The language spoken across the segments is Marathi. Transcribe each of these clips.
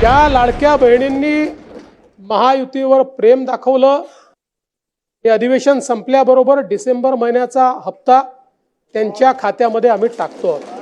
त्या लाडक्या बहिणींनी महायुतीवर प्रेम दाखवलं. हे अधिवेशन संपल्याबरोबर डिसेंबर महिन्याचा हप्ता त्यांच्या खात्यामध्ये आम्ही टाकतो आहोत.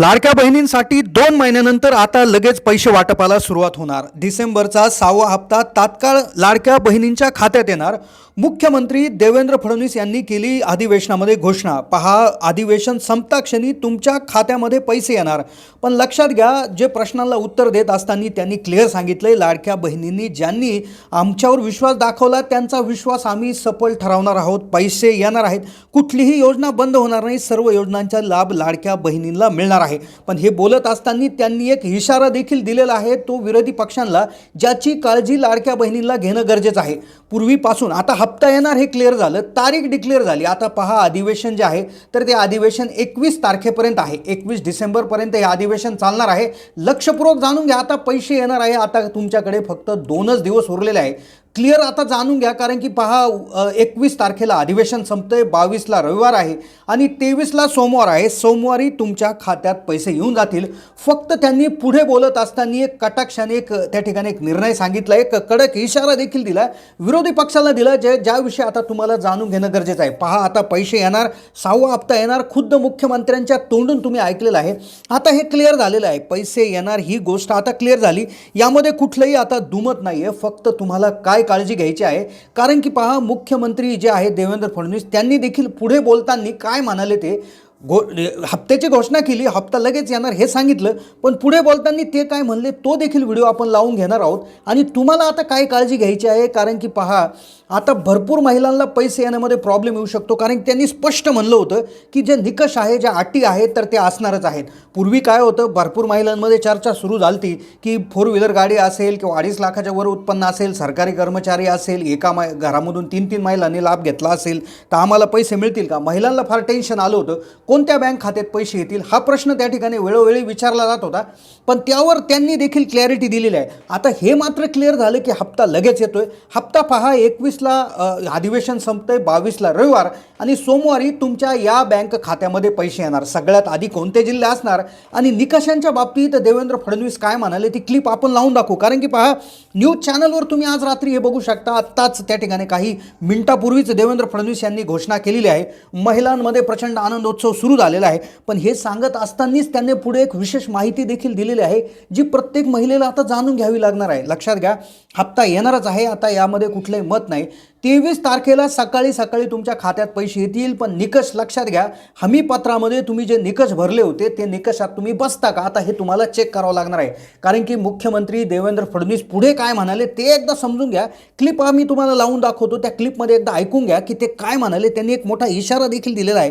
लाडक्या बहिणींसाठी दोन महिन्यानंतर आता लगेच पैसे वाटपाला सुरुवात होणार. डिसेंबरचा सहावा हप्ता तात्काळ लाडक्या बहिणींच्या खात्यात येणार. मुख्यमंत्री देवेंद्र फडणवीस यांनी केली अधिवेशनामध्ये घोषणा. पहा अधिवेशन संपता क्षणी तुमच्या खात्यामध्ये पैसे येणार. पण लक्षात घ्या जे प्रश्नाला उत्तर देत असताना त्यांनी क्लिअर सांगितले लाडक्या बहिणींनी ज्यांनी आमच्यावर विश्वास दाखवला त्यांचा विश्वास आम्ही सफल ठरवणार आहोत. पैसे येणार आहेत. कुठलीही योजना बंद होणार नाही. सर्व योजनांचा लाभ लाडक्या बहिणींना मिळणार आहे. पण हे बोलत असताना त्यांनी एक इशारा देखील दिलेला आहे तो विरोधी पक्षांना ज्याची काळजी लाडक्या बहिणींना घेणं गरजेचं आहे. पूर्वीपासून आता हप्ता येणार हे क्लिअर झालं तारीख डिक्लेअर झाली. आता पहा अधिवेशन जे आहे तर ते अधिवेशन एकवीस तारखेपर्यंत आहे. एकवीस डिसेंबरपर्यंत हे अधिवेशन चालणार आहे. लक्षपूर्वक जाणून घ्या आता पैसे येणार आहे. आता तुमच्याकडे फक्त दोनच दिवस उरलेले आहे. क्लिअर आता जाणून घ्या कारण की पहा एकवीस तारखेला अधिवेशन संपतंय बावीसला रविवार आहे आणि तेवीसला सोमवार आहे. सोमवारी तुमच्या खात्यात पैसे येऊन जातील. फक्त त्यांनी पुढे बोलत असताना एक कटाक्षाने एक त्या ठिकाणी एक निर्णय सांगितला. एक कडक इशारा देखील दिला. विरोधी पक्षाला दिला जे ज्याविषयी आता तुम्हाला जाणून घेणं गरजेचं आहे. पहा आता पैसे येणार सहावा हप्ता येणार खुद्द मुख्यमंत्र्यांच्या तोंडून तुम्ही ऐकलेलं आहे. आता हे क्लिअर झालेलं आहे. पैसे येणार ही गोष्ट आता क्लिअर झाली. यामध्ये कुठलंही आता दुमत नाही आहे फक्त तुम्हाला काय काळजी घ्यायची आहे? कारण की पहा मुख्यमंत्री जे आहे देवेंद्र फडणवीस त्यांनी देखील पुढे बोलताना काय म्हणाले ते? घो हप्त्याची घोषणा केली हप्ता लगेच येणार हे सांगितलं पण पुढे बोलताना ते काय म्हणले तो देखील व्हिडिओ आपण लावून घेणार आहोत. आणि तुम्हाला आता काय काळजी घ्यायची आहे? कारण की पहा आता भरपूर महिलांना पैसे येण्यामध्ये प्रॉब्लेम येऊ शकतो कारण त्यांनी स्पष्ट म्हणलं होतं की जे निकष आहे ज्या अटी आहेत तर ते असणारच आहेत. पूर्वी काय होतं भरपूर महिलांमध्ये चर्चा सुरू झाली की फोर व्हीलर गाडी असेल किंवा अडीच लाखाच्या वर उत्पन्न असेल सरकारी कर्मचारी असेल एका मा घरामधून तीन तीन महिलांनी लाभ घेतला असेल तर आम्हाला पैसे मिळतील का? महिलांना फार टेन्शन आलं होतं कोणत्या बँक खात्यात पैसे येतील? हा प्रश्न त्या ठिकाणी वेळोवेळी विचारला जात होता. पण त्यावर त्यांनी देखील क्लॅरिटी दिलेली आहे. आता हे मात्र क्लिअर झालं की हप्ता लगेच येतोय. हप्ता पहा एकवीस एकवीसला अधिवेशन आहे बावीसला रविवार आणि सोमवारी तुमच्या या बँक खात्यामध्ये पैसे येणार. सगळ्यात आधी कोणते जिल्हे असणार आणि निकषांच्या बाबतीत देवेंद्र फडणवीस काय म्हणाले ती क्लिप आपण लावून दाखवू. कारण की पहा न्यूज चॅनलवर तुम्ही आज रात्री हे बघू शकता. आत्ताच त्या ठिकाणी काही मिनिटापूर्वीच देवेंद्र फडणवीस यांनी घोषणा केलेली आहे. महिलांमध्ये प्रचंड आनंदोत्सव सुरू झालेला आहे. पण हे सांगत असतानाच त्यांनी पुढे एक विशेष माहिती देखील दिलेली आहे जी प्रत्येक महिलेला आता जाणून घ्यावी लागणार आहे. लक्षात घ्या हप्ता येणारच आहे. आता यामध्ये कुठलंही मत नाही. तेवीस तारखेला सकाळी सकाळी तुमच्या खात्यात पैसे येतील पण निकष लक्षात घ्या. हमीपत्रामध्ये तुम्ही जे निकष भरले होते ते निकषात तुम्ही बसता का? आता हे तुम्हाला चेक करावं लागणार आहे. कारण की मुख्यमंत्री देवेंद्र फडणवीस पुढे काय म्हणाले ते एकदा समजून घ्या. क्लिप आम्ही तुम्हाला लावून दाखवतो. त्या क्लिपमध्ये एकदा ऐकून घ्या की ते काय म्हणाले त्यांनी एक मोठा इशारा देखील दिलेला आहे.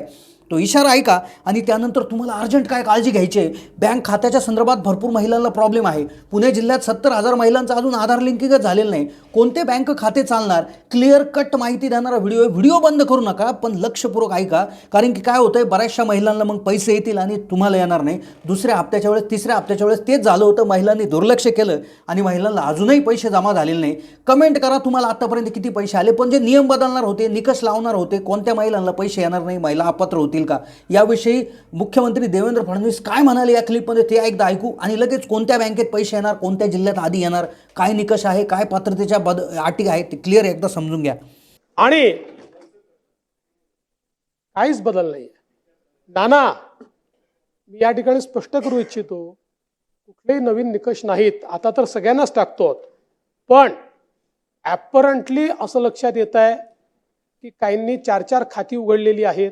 तो इशारा ऐका आणि त्यानंतर तुम्हाला अर्जंट काय काळजी घ्यायची आहे? बँक खात्याच्या संदर्भात भरपूर महिलांना प्रॉब्लेम आहे. पुणे जिल्ह्यात सत्तर हजार महिलांचा अजून आधार लिंकिंगच झालेलं नाही. कोणते बँक खाते चालणार? क्लिअर कट माहिती देणारा व्हिडिओ आहे. व्हिडिओ बंद करू नका पण लक्षपूर्वक ऐका. कारण की काय होतंय बऱ्याचशा महिलांना मग पैसे येतील आणि तुम्हाला येणार नाही. दुसऱ्या हप्त्याच्या वेळेस तिसऱ्या हप्त्याच्या वेळेस तेच झालं होतं. महिलांनी दुर्लक्ष केलं आणि महिलांना अजूनही पैसे जमा झालेले नाही. कमेंट करा तुम्हाला आतापर्यंत किती पैसे आले पण जे नियम बदलणार होते निकष लावणार होते कोणत्या महिलांना पैसे येणार नाही महिला अपात्र होतील का? याविषयी मुख्यमंत्री देवेंद्र फडणवीस काय म्हणाले या क्लिपमध्ये ते एकदा ऐकू आणि लगेच कोणत्या बँकेत पैसे येणार कोणत्या जिल्ह्यात आधी येणार काय निकष आहे काय पात्रतेच्या बद अटी आहेत ते क्लिअर एकदा समजून घ्या. आणि काहीच बदल नाही नाना मी या ठिकाणी स्पष्ट करू इच्छितो कुठलेही नवीन निकष नाहीत. आता तर सगळ्यांनाच टाकतो पण ॲपरंटली असं लक्षात येत आहे की काहींनी चार चार खाती उघडलेली आहेत.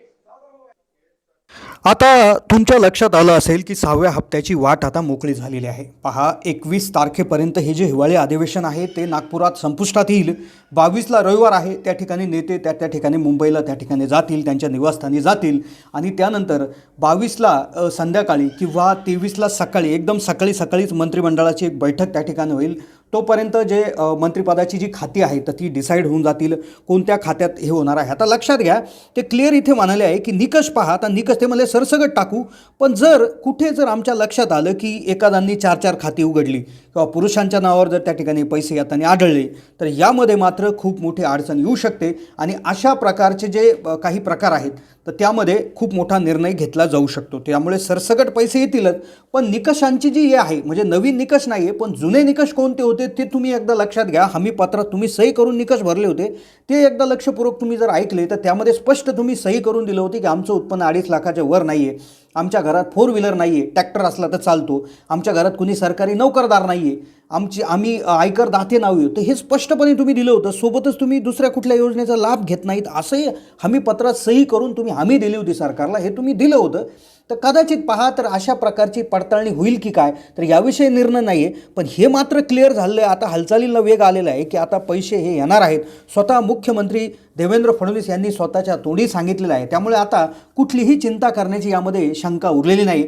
आता तुमच्या लक्षात आलं असेल की सहाव्या हप्त्याची वाट आता मोकळी झालेली आहे. पहा एकवीस तारखेपर्यंत हे जे हिवाळी अधिवेशन आहे ते नागपुरात संपुष्टात येईल. बावीसला रविवार आहे त्या ठिकाणी नेते त्या त्या ठिकाणी मुंबईला त्या ठिकाणी जातील त्यांच्या निवासस्थानी जातील. आणि त्यानंतर बावीसला संध्याकाळी किंवा तेवीसला सकाळी एकदम सकाळी सकाळीच मंत्रिमंडळाची एक बैठक त्या ठिकाणी होईल. तोपर्यंत जे मंत्रिपदाची जी खाती आहेत तर ती डिसाईड होऊन जातील. कोणत्या खात्यात हे होणार आहे? आता लक्षात घ्या ते क्लिअर इथे म्हणाले आहे की निकष पहा आता निकष ते मला सरसगट टाकू. पण जर कुठे जर आमच्या लक्षात आलं की एखाद्यांनी चार चार खाती उघडली किंवा पुरुषांच्या नावावर जर त्या ठिकाणी पैसे घेताना आढळले तर यामध्ये मात्र खूप मोठी अडचण येऊ शकते. आणि अशा प्रकारचे जे काही प्रकार आहेत तर त्यामध्ये खूप मोठा निर्णय घेतला जाऊ शकतो. त्यामुळे सरसगट पैसे येतीलच पण निकषांची जी हे आहे म्हणजे नवीन निकष नाही आहे पण जुने निकष कोणते होते ते तुम्ही एकदा लक्षात घ्या. हमी पत्रात तुम्ही सही करून निकष भरले होते. ते एकदा लक्षपूर्वक तुम्ही जर ऐकले तर त्यामध्ये स्पष्ट तुम्ही सही करून दिलं होती की आमचं उत्पन्न अडीच लाखाच्या वर नाही आहे आमच्या घरात फोर व्हीलर नाही आहे ट्रॅक्टर असला तर चालतो. आमच्या घरात कुणी सरकारी नोकरदार नाही आहे आमची आम्ही आयकर दाते नावी तर हे स्पष्टपणे तुम्ही दिलं होतं. सोबतच तुम्ही दुसऱ्या कुठल्या योजनेचा लाभ घेत नाहीत असंही हमीपत्रात सही करून तुम्ही हमी दिली होती सरकारला हे तुम्ही दिलं होतं. तर कदाचित पहा तर अशा प्रकारची पडताळणी होईल की काय? तर याविषयी निर्णय नाही आहे पण हे मात्र क्लिअर झालं आहे आता हालचालींना वेग आलेला आहे की आता पैसे हे येणार आहेत. स्वतः मुख्यमंत्री देवेंद्र फडणवीस यांनी स्वतःच्या तोंडी सांगितलेलं आहे. त्यामुळे आता कुठलीही चिंता करण्याची यामध्ये शंका उरलेली नाही.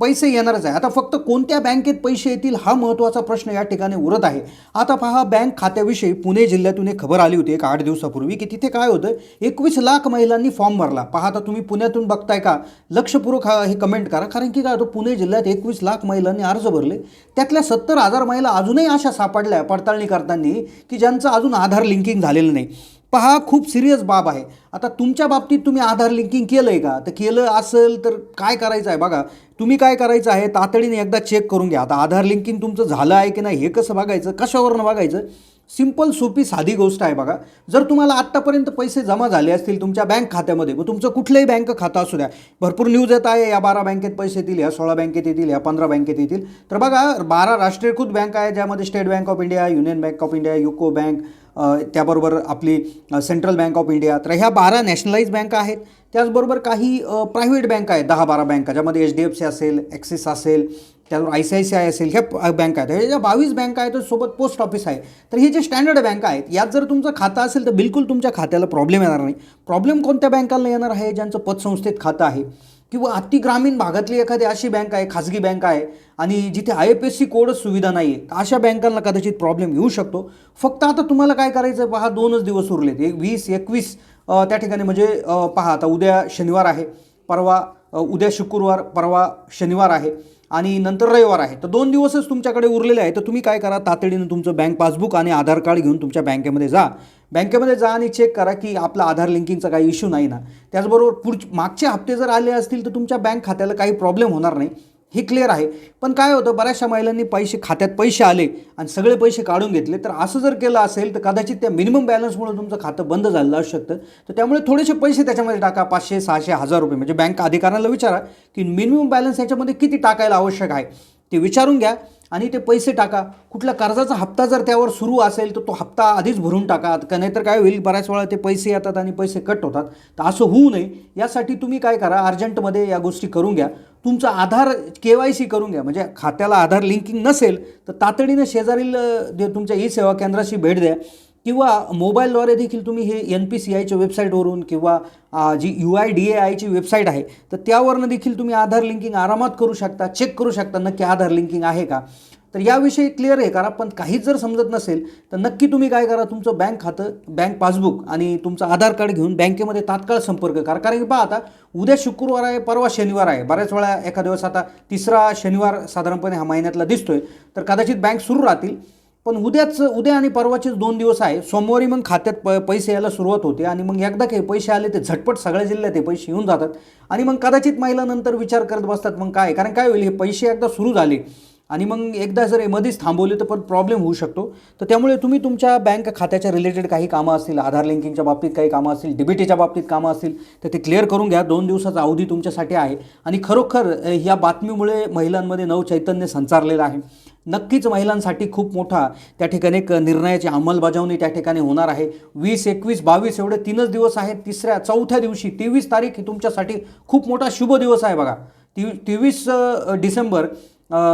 पैसे येणारच आहे. आता फक्त कोणत्या बँकेत पैसे येतील हा महत्त्वाचा प्रश्न या ठिकाणी उरत आहे. आता पहा बँक खात्याविषयी पुणे जिल्ह्यातून एक खबर आली होती. एक आठ दिवसापूर्वी की तिथे काय होतं एकवीस लाख महिलांनी फॉर्म भरला. पहा आता तुम्ही पुण्यातून बघताय का? लक्षपूर्वक हा हे कमेंट करा. कारण की काय होतं पुणे जिल्ह्यात एकवीस लाख महिलांनी अर्ज भरले. त्यातल्या सत्तर हजार महिला अजूनही अशा सापडल्या पडताळणी करताना की ज्यांचं अजून आधार लिंकिंग झालेलं नाही. पहा खूप सिरियस बाब आहे. आता तुमच्या बाबतीत तुम्ही आधार लिंकिंग केलं आहे का? तर केलं असेल तर काय करायचं आहे बघा. तुम्ही काय करायचं आहे? तातडीने एकदा चेक करून घ्या. आता आधार लिंकिंग तुमचं झालं आहे की नाही हे कसं बघायचं? कशावरून बघायचं? सिंपल सोपी साधी गोष्ट आहे बघा. जर तुम्हाला आत्तापर्यंत पैसे जमा झाले असतील तुमच्या बँक खात्यामध्ये मग तुमचं कुठलंही बँक खातं असू द्या. भरपूर न्यूज येत आहे या बारा बँकेत पैसे येतील या सोळा बँकेत येतील या पंधरा बँकेत येतील. तर बघा बारा राष्ट्रीयकृत बँक आहे ज्यामध्ये State Bank of India Union Bank of India UCO Bank त्याबरोबर आपली सेंट्रल बँक ऑफ इंडिया तर ह्या बारा नॅशनलाइज बँका आहेत. त्याचबरोबर काही प्रायव्हेट बँका आहेत दहा बारा बँका ज्यामध्ये एच डी एफ सी असेल ॲक्सिस असेल त्याबरोबर I C I C I असेल ह्या बँक बँका आहेत. ह्या ज्या बावीस बँका आहेत सोबत पोस्ट ऑफिस आहे. तर हे जे स्टँडर्ड बँका आहेत यात जर तुमचं खातं असेल तर बिलकुल तुमच्या खात्याला प्रॉब्लेम येणार नाही. प्रॉब्लेम कोणत्या बँकांना येणार आहे? ज्यांचं पतसंस्थेत खातं आहे. किंवा अति ग्रामीण भागातली एखादी अशी बँक आहे खाजगी बँक आहे आणि जिथे आय एफ एस सी कोडच सुविधा नाही आहे अशा बँकांना कदाचित प्रॉब्लेम येऊ शकतो. फक्त आता तुम्हाला काय करायचं पहा दोनच दिवस उरलेत. एक वीस एकवीस त्या ठिकाणी म्हणजे पहा आता उद्या शनिवार आहे परवा उद्या शुक्रवार परवा शनिवार आहे आणि नंतर रविवार आहे. तर दोन दिवसच तुमच्याकडे उरलेले आहे तर तुम्ही काय करा तातडीनं तुमचं बँक पासबुक आणि आधार कार्ड घेऊन तुमच्या बँकेमध्ये जा. बँकेमध्ये जा आणि चेक करा की आपला आधार लिंकिंगचा काही इश्यू नाही ना. त्याचबरोबर पुढ मागचे हप्ते जर आले असतील तर तुमच्या बँक खात्याला काही प्रॉब्लेम होणार नाही. हे क्लिअर आहे. पण काय होतं बऱ्याचशा महिलांनी पैसे खात्यात पैसे आले आणि सगळे पैसे काढून घेतले. तर असं जर केलं असेल तर कदाचित त्या मिनिमम बॅलन्समुळे तुमचं खातं बंद झालेलं असू शकतं. तर त्यामुळे थोडेसे पैसे त्याच्यामध्ये टाका. पाचशे सहाशे हजार रुपये. म्हणजे बँक अधिकाऱ्यांना विचारा की मिनिमम बॅलन्स याच्यामध्ये किती टाकायला आवश्यक आहे. ते विचारून घ्या. आणि ते पैसे टाका. कुठला कर्जाचा हप्ता जर त्यावर सुरू असेल तर तो हप्ता आधीच भरून टाका. का नाहीतर काय होईल बऱ्याच वेळा ते पैसे येतात आणि पैसे कट होतात. तर असं होऊ नये. यासाठी तुम्ही काय करा अर्जंटमध्ये या गोष्टी करून घ्या. तुमचा आधार के वाय सी करून घ्या. म्हणजे खात्याला आधार लिंकिंग नसेल तर तातडीनं शेजारील जे तुमच्या ई सेवा केंद्राशी भेट द्या. किंवा मोबाईलद्वारे देखील तुम्ही हे एन पी सी आयच्या वेबसाईटवरून किंवा G U I D A आयची वेबसाईट आहे तर त्यावरनं देखील तुम्ही आधार लिंकिंग आरामात करू शकता चेक करू शकता नक्की आधार लिंकिंग आहे का? तर याविषयी क्लिअर आहे करा पण काहीच जर समजत नसेल तर नक्की तुम्ही काय करा तुमचं बँक खातं बँक पासबुक आणि तुमचं आधार कार्ड घेऊन बँकेमध्ये तात्काळ संपर्क करा. कारण की पहा आता उद्या शुक्रवार आहे परवा शनिवार आहे. बऱ्याच वेळा एका दिवस आता तिसरा शनिवार साधारणपणे हा महिन्यातला दिसतोय. तर कदाचित बँक सुरू राहतील. पण उद्याच उद्या आणि परवाचेच दोन दिवस आहे. सोमवारी मग खात्यात प पैसे यायला सुरुवात होते आणि मग एकदा काही पैसे आले ते झटपट सगळ्या जिल्ह्यात ते पैसे येऊन जातात. आणि मग कदाचित महिला नंतर विचार करत बसतात मग काय? कारण काय होईल हे पैसे एकदा सुरू झाले आणि मग एकदा जर मध्येच थांबवले तर पण प्रॉब्लेम होऊ शकतो. तर त्यामुळे तुम्ही तुमच्या बँक खात्याच्या रिलेटेड काही कामं असतील आधार लिंकिंगच्या बाबतीत काही कामं असतील डीबीटीच्या बाबतीत कामं असतील तर ते क्लिअर करून घ्या. दोन दिवसाचा अवधी तुमच्यासाठी आहे. आणि खरोखर या बातमीमुळे महिलांमध्ये नवचैतन्य संचारलेलं आहे. नक्कीच महिलांसाठी खूप मोठा त्या ठिकाणी एक निर्णयाची अंमलबजावणी त्या ठिकाणी होणार आहे. वीस एकवीस बावीस एवढे तीनच दिवस आहेत. तिसऱ्या चौथ्या दिवशी तेवीस तारीख ही तुमच्यासाठी खूप मोठा शुभ दिवस आहे बघा. ती तेवीस डिसेंबर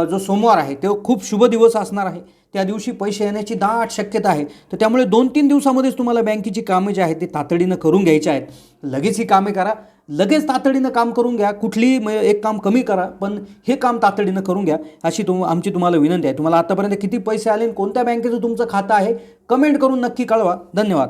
जो सोमवार आहे तो खूप शुभ दिवस असणार आहे. त्या दिवशी पैसे येण्याची दाट शक्यता आहे. तर त्यामुळे दोन तीन दिवसामध्येच तुम्हाला बँकेची कामे जी आहेत ती तातडीनं करून घ्यायची आहेत. लगेच ही कामे करा. लगेच तातडीनं काम करून घ्या. कुठलीही म- एक काम कमी करा पण हे काम तातडीनं करून घ्या अशी तुम आमची तुम्हाला विनंती आहे. तुम्हाला आतापर्यंत किती पैसे आले आणि कोणत्या बँकेचं तुमचं खातं आहे कमेंट करून नक्की कळवा. धन्यवाद.